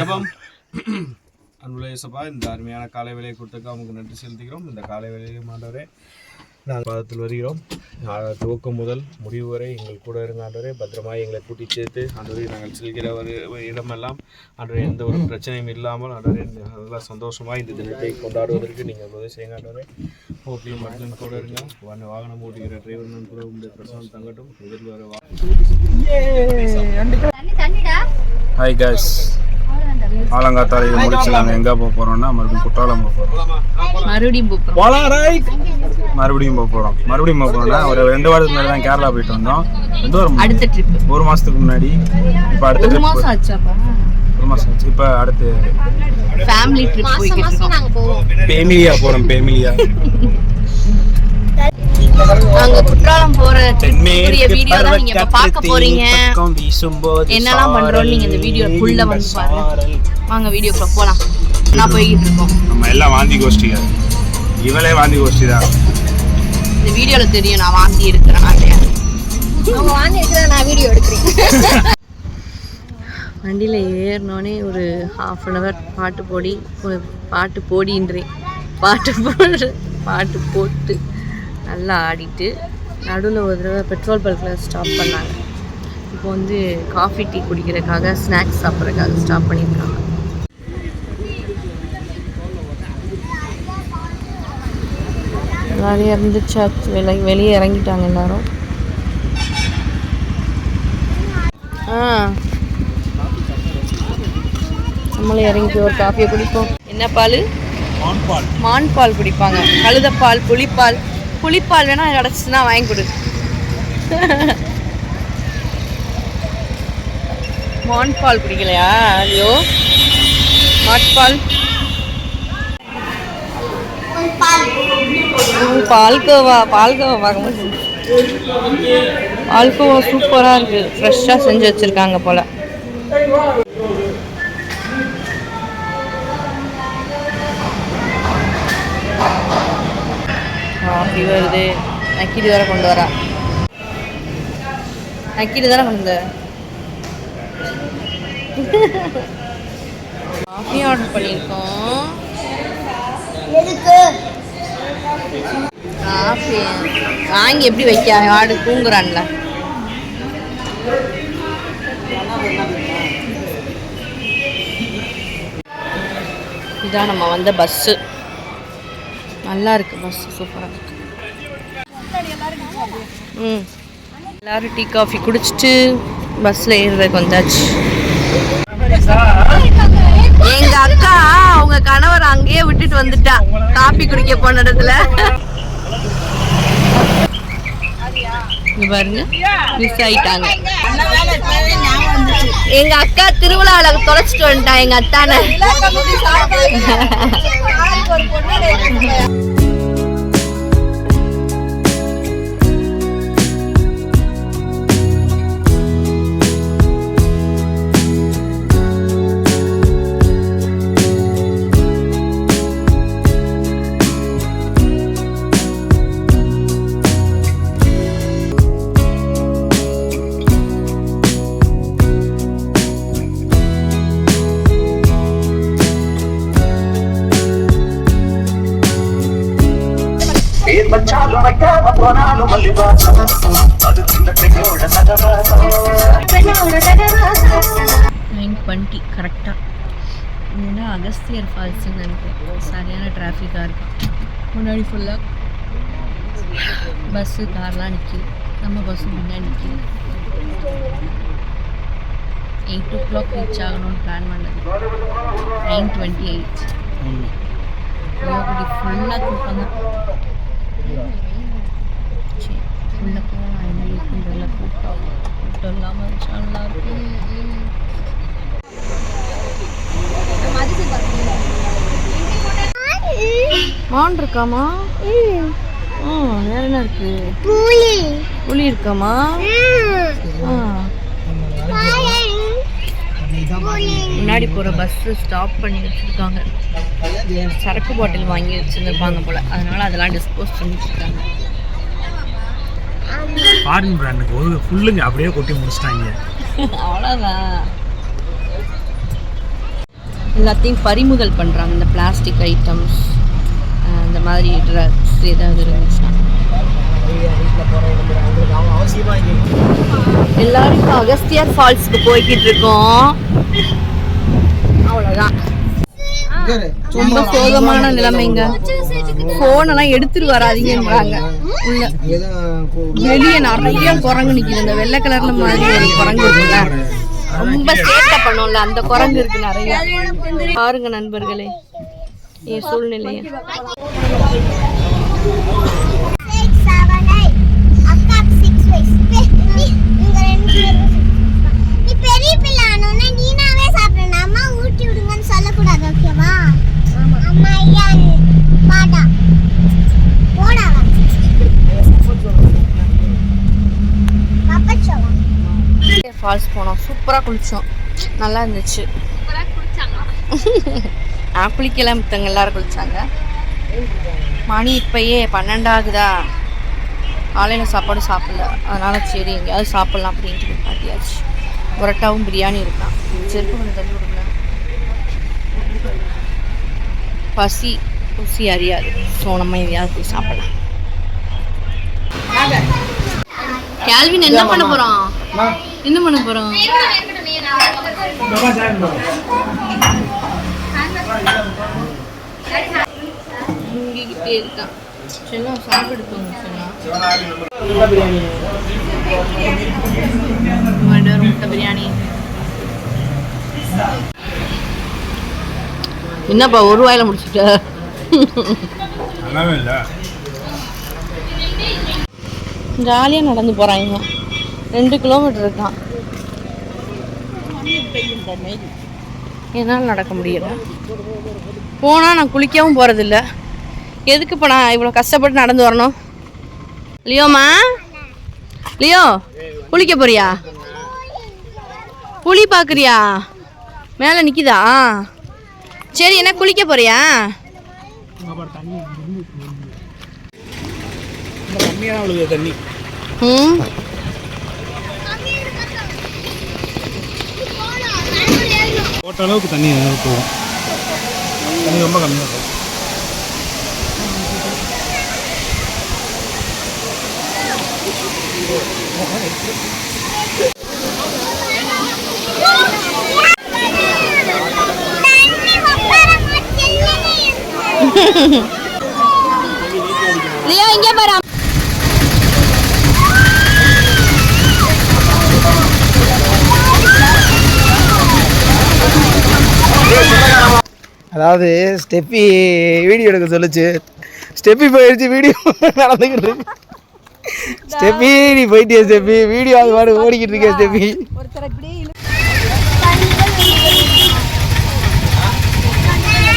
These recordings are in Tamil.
ஜபம் அன்புள்ள இயேசப்பா இந்த அருமையான காலை வேலையை கொடுத்ததுக்கு அவங்களுக்கு நன்றி செலுத்துகிறோம் இந்த காலை வேலையை ஆண்டவரே நாங்கள் பாதத்தில் வருகிறோம். துவக்கம் முதல் முடிவு வரை எங்கள் கூட இருந்த ஆண்டவரே. பத்திரமாய் எங்களை கூட்டி சேர்த்து ஆண்டவரே நாங்கள் செல்கிற ஒரு இடமெல்லாம் ஆண்டவரே எந்த ஒரு பிரச்சனையும் இல்லாமல் ஆண்டவரே நல்லா சந்தோஷமாக இந்த தினத்தை கொண்டாடுவதற்கு நீங்கள் உதவி செய்யுங்க ஆண்டவரே. வா- வாகனம் ஓட்டுகிற டிரைவர் கூட உங்களுடைய பிரசனம் தங்கட்டும் எதிர்வு வர வா தண்ணி தண்ணிடா ஹாய் காய்ஸ் ஆலங்காத்தால இது முடிச்சு நாங்கள் எங்கே போக போகிறோம்னா மறுபடியும் குற்றாலம் போக போகிறோம் மறுபடியும் போகிறோம் போலாம் ரைட் மறுபடியும் போக போகிறோம் மறுபடியும் போக போகிறோம்னா ஒரு ரெண்டு வாரத்துக்கு முன்னாடி தான் கேரளா போயிட்டு வந்தோம். ரெண்டு வாரம் அடுத்த ட்ரிப் ஒரு மாதத்துக்கு முன்னாடி. இப்போ அடுத்த ஒரு ட்ரிப் மாசம் ஆச்சாப்பா? ஒரு மாதம் ஆச்சு. இப்போ அடுத்து ஃபேமிலி ட்ரிப் போய்கிட்டு இருக்கோம். நாங்க போவோம். பேமிலியா போகிறோம் பேமிலியா. நாங்க குற்றாலம் போற ட்ரிப்புக்குரிய வீடியோ தான் நீங்க இப்ப பார்க்க போறீங்க. என்னெல்லாம் பண்றோம்னு நீங்க இந்த வீடியோக்குள்ள வந்து பாருங்க. வாங்க வீடியோக்குள்ள போலாம். நான் போய்கிட்டு இருக்கோம். நம்ம எல்லாம் வாந்தி கோஷ்டியா? இவளே வாந்தி கோஷ்டி தான் இந்த வீடியோல தெரியும் நான் வாந்தி இருக்கிறேன் அவங்க வாங்கி இருக்கிற நான் வீடியோ எடுக்கிறேன். வண்டியில் ஏறினோடனே ஒரு ஹாஃப் அன் ஹவர் பாட்டு போடி பாட்டு போடின்றேன் பாட்டு போடு பாட்டு போட்டு நல்லா ஆடிட்டு நடுவில் ஒரு தடவை பெட்ரோல் பல்கில் ஸ்டாப் பண்ணாங்க. இப்போ வந்து காஃபி டீ குடிக்கிறதுக்காக ஸ்நாக்ஸ் சாப்பிட்றதுக்காக ஸ்டாப் பண்ணியிருக்காங்க நிறைய இறந்துச்சா வெளி வெளியே இறங்கிட்டாங்க எல்லாரும். ஆ நம்மளும் இறங்கி ஒரு காஃபியை குடிப்போம். என்ன பால்? மான் பால் குடிப்பாங்க. கழுதப்பால் புளிப்பால். புளிப்பால் வேணா கிடச்சிச்சுன்னா வாங்கி கொடு. மான் பால் குடிக்கலையா? ஐயோ. மாட்பால். பால்கோவா பால்கோவா பார்க்க முடியும் பால்கோவா சூப்பராக இருக்குது ஃப்ரெஷ்ஷாக செஞ்சு வச்சுருக்காங்க போல். காஃபி வருது. நக்கிரி வேற கொண்டு வரா. நக்கிரி தானே கொண்டு வந்த? காஃபி ஆர்டர் பண்ணியிருக்கோம். காஃபி. வாங்கி எப்படி வைக்க? ஆடு தூங்குறான்ல. இதான் நம்ம வந்த பஸ்ஸு நல்லா இருக்கு பஸ் சூப்பராக இருக்கு. ம். எல்லாரும் டீ காஃபி குடிச்சிட்டு பஸ்ஸில் ஏறுறதுக்கு வந்தாச்சு. எங்க அக்கா அவங்க கணவர் அங்கேயே விட்டுட்டு வந்துட்டா. காபி குடிக்க போன இடத்துல. பாருங்க மிஸ் ஆயிட்டாங்க. எங்க அக்கா திருவிழாவில தொலைச்சிட்டு வந்துட்டா எங்க அத்தான. நைன் டுவெண்ட்டி கரெக்டாக இதுனா அகஸ்தியர் ஃபால்ஸ்ன்னு நினைக்கிறேன். சரியான டிராஃபிக்காக இருக்கு. முன்னாடி ஃபுல்லாக பஸ்ஸு கார்லாம் நிற்கிது நம்ம பஸ்ஸு முன்னாடி நிற்கிது எயிட் ஓ கிளாக் ரீச் ஆகணும்னு பிளான் பண்ணது. நைன் டுவெண்ட்டி எயிட் ஃபுல்லாக கூட்டம் தான் உள்ளே போகலாம் எப்படி இருக்குன்றதுல கூட்டம் கூட்டம் இல்லாமல் இருந்துச்சா நல்லா இருக்கும். மான் இருக்காமா? வேற என்ன இருக்கு? புலி புலி இருக்காமா முன்னாடி போகிற பஸ்ஸு ஸ்டாப் பண்ணி வச்சுருக்காங்க. சரக்கு பாட்டில் வாங்கி வச்சுருந்துருப்பாங்க போல். அதனால அதெல்லாம் டிஸ்போஸ் பண்ணி வச்சுருக்காங்க ஃபாரின் பிராண்டுக்கு ஒரு ஃபுல்லுங்க அப்படியே கொட்டி முடிச்சிட்டாங்க. அவ்வளோதான் எல்லாத்தையும் பறிமுதல் பண்ணுறாங்க இந்த பிளாஸ்டிக் ஐட்டம்ஸ் இந்த மாதிரி ட்ரக்ஸ் ஏதாவது இருந்துச்சுன்னா. எல்லாரும் இப்போ அகஸ்தியர் ஃபால்ஸ்க்கு போய்கிட்டு இருக்கோம். அவ்வளோதான் ரொம்ப சோகமான நிலைமைங்க. ஃபோனெல்லாம் எடுத்துட்டு வராதிங்கன்றாங்க. உள்ள வெளியே நிறைய குரங்கு நிக்குது. இந்த வெள்ளை கலர்ல மாதிரி ஒரு குரங்கு இருக்குல்ல. ரொம்ப சேட்டை பண்ணும்ல. அந்த குரங்கு இருக்கு நிறைய. பாருங்க நண்பர்களே என் சூழ்நிலைய அக்காக்கு சிக்ஸ் வயசு நீங்க ரெண்டு பேரும் நீ பெரிய பிள்ளை ஆனோன்னா நீனாவே சாப்பிடணும் அம்மா ஊட்டி விடுங்கன்னு சொல்லக்கூடாது ஓகேவா அம்மா ஐயா பாடா போடா பப்பச்சோவா ஃபால்ஸ் போனோம். சூப்பரா குளிச்சோம். நல்லா இருந்துச்சு. நான் குளிக்கல மித்தவங்க எல்லாரும் குளிச்சாங்க. மணி இப்பயே பன்னெண்டாகுதா காலையில் சாப்பாடு சாப்பிடல. அதனால சரி எங்கேயாவது சாப்பிடலாம் அப்படின்ட்டு பாட்டியாச்சு புரோட்டாவும் பிரியாணி இருக்கான் செருப்பு கொஞ்சம் தள்ளி விடுங்க பசி ருசி அறியாது. ஸோ நம்ம எங்கேயாவது போய் சாப்பிடலாம். கேல்வின் என்ன பண்ண போறோம்? என்ன பண்ண போறோம்? தூங்கிக்கிட்டே இருக்கான் செல்லம் சாப்பிட்டு செல்லம் மர்டர் முட்டை பிரியாணி. என்னப்பா ஒரு வாயில முடிச்சுட்ட? ஜாலியாக நடந்து போகிறாங்க ரெண்டு கிலோமீட்டர் இருக்கான் என்னால் நடக்க முடியல. போனால் நான் குளிக்கவும் போகிறதில்ல எதுக்கு இப்போ நான் இவ்வளோ கஷ்டப்பட்டு நடந்து வரணும்? லியோமா லியோ குளிக்க போறியா? புளி பார்க்குறியா மேலே நிற்கிதா சரி என்ன குளிக்க போறியா? ம்? போட்ட அளவுக்கு தண்ணி போகும் தண்ணி ரொம்ப கம்மியாக போகும் லியோ இங்கே பாரு அதாவது ஸ்டெப்பி வீடியோ எடுக்க சொல்லுச்சு. ஸ்டெப்பி போயிடுச்சு வீடியோ நடந்துக்கிட்டு இருக்கு. ஸ்டெப்பி நீ போயிட்டியா ஸ்டெப்பி? வீடியோ அது பாடு ஓடிக்கிட்டு இருக்கே ஸ்டெப்பி.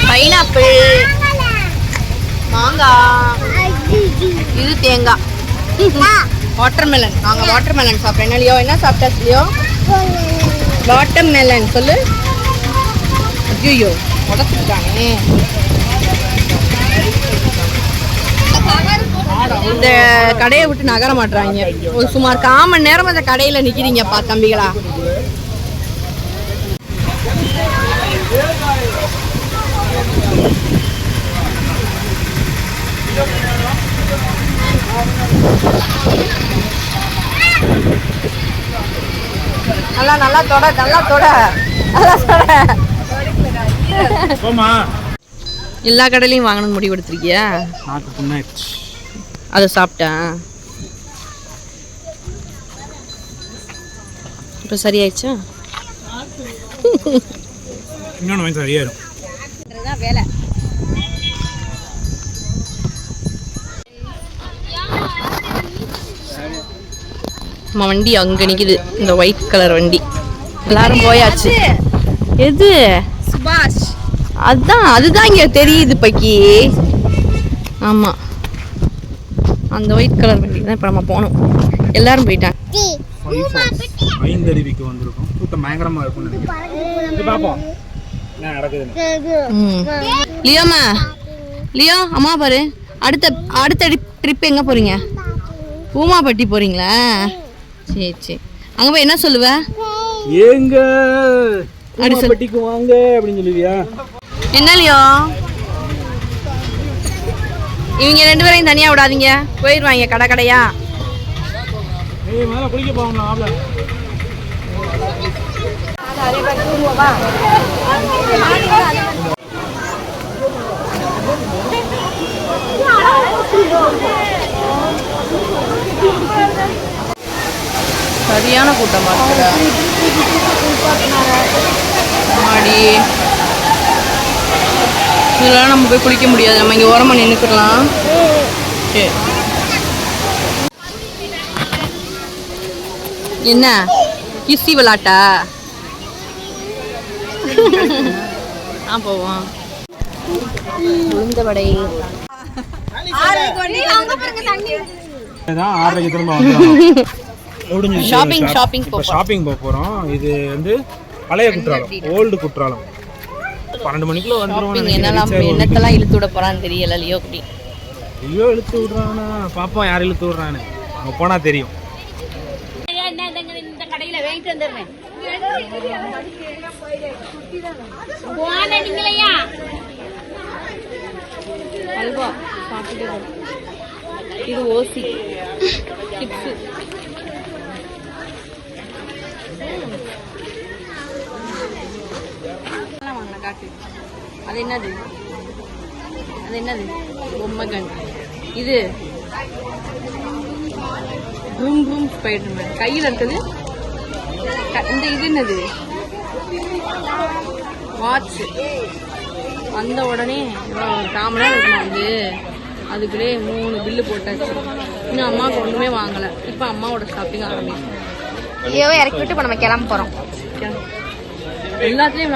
பைனாப்பிள் மாங்காய் இது தேங்காய். வாட்டர்மெலன். நாங்கள் வாட்டர்மெலன் சாப்பிட்றோம் என்ன லியோ? என்ன சாப்பிட்டா லியோ? வாட்டர்மெலன் சொல்லு. ஐயோ இந்த கடையை விட்டு நகர மாட்றாங்க. ஒரு சுமார் கால் மணி நேரம் அந்த கடையில் நிற்கிறீங்கப்பா தம்பிகளா? நல்லா நல்லா தொட நல்லா தொட நல்லா தொட. எல்லா கடையிலையும் வாங்கணும் முடிவு எடுத்திருக்கியா? நாக்கு புண்ணாயிடுச்சு. அதை சாப்பிட்டேன் இப்போ சரியாயிடுச்சா? இன்னொன்று வாங்கி சரியாயிரும் வேலை. நம்ம வண்டி அங்கே நிக்குது. இந்த ஒயிட் கலர் வண்டி. எல்லாரும் போயாச்சு. எது? சுபாஷ். அதான் அதுதான் இங்கே தெரியுது பக்கி. ஆமாம் அந்த ஒயிட் கலர் வண்டி தான் இப்போ நம்ம போகணும் எல்லாரும் போயிட்டாங்க. ஐந்தருவிக்கு வந்திருக்கோம். கூட்டம் பயங்கரமாக இருக்கும்னு நினைக்கிறேன். பார்ப்போம் என்ன நடக்குதுன்னு. ம். லியோமா. லியோ அம்மா பாரு. அடுத்த அடுத்த ட்ரிப் எங்கே போகிறீங்க பூமாப்பட்டி போறீங்களா? சரி சரி. அங்கே போய் என்ன சொல்லுவ? ஏங்க. அப்படி சொல். பட்டிக்கு வாங்க அப்படின்னு சொல்லுவியா? என்னலையோ இவங்க ரெண்டு பேரையும் தனியா விடாதீங்க. போயிடுவாங்க கடை கடையா? சரியான கூட்டமா இருக்குடா மாடி இதெல்லாம் நம்ம போய் குளிக்க முடியாது. நம்ம இங்கே ஓரமாக நின்றுக்கலாம் சரி என்ன? கிஸ்தி விளாட்டா? ஆ போவோம். உளுந்த வடை ஷாப்பிங் ஷாப்பிங் ஷாப்பிங் போக போகிறோம் இது வந்து பழைய குற்றாலம் ஓல்டு குற்றாலம். பன்னெண்டு மணிக்குள்ள ஷாப்பிங் என்னெல்லாம் என்னத்தெல்லாம் இழுத்து விட போறான்னு தெரியல லியோ குட்டி. ஐயோ இழுத்து விட்றானா? பாப்போம் யார் இழுத்து விட்றான்னு? அங்கே போனால் தெரியும். அல்வா சாப்பிட்டு இது ஓசி. சிப்ஸு காட்டு. அது என்னது? அது என்னது? பொம்மைகன் இது ரூம் ரூம் ஸ்பைடர்மேன். கையில் இருக்குது. இந்த இது என்னது? வாட்ச். வந்த உடனே நேரம் இருக்கும் வந்து அதுக்குள்ளே மூணு பில்லு போட்டாச்சு. இன்னும் அம்மாவுக்கு ஒன்றுமே வாங்கலை. இப்போ அம்மாவோட ஷாப்பிங் ஆரம்பிக்கும் ஐயோ இறக்கி விட்டு இப்போ நம்ம கிளம்ப போறோம். எல்லாத்துலேயும்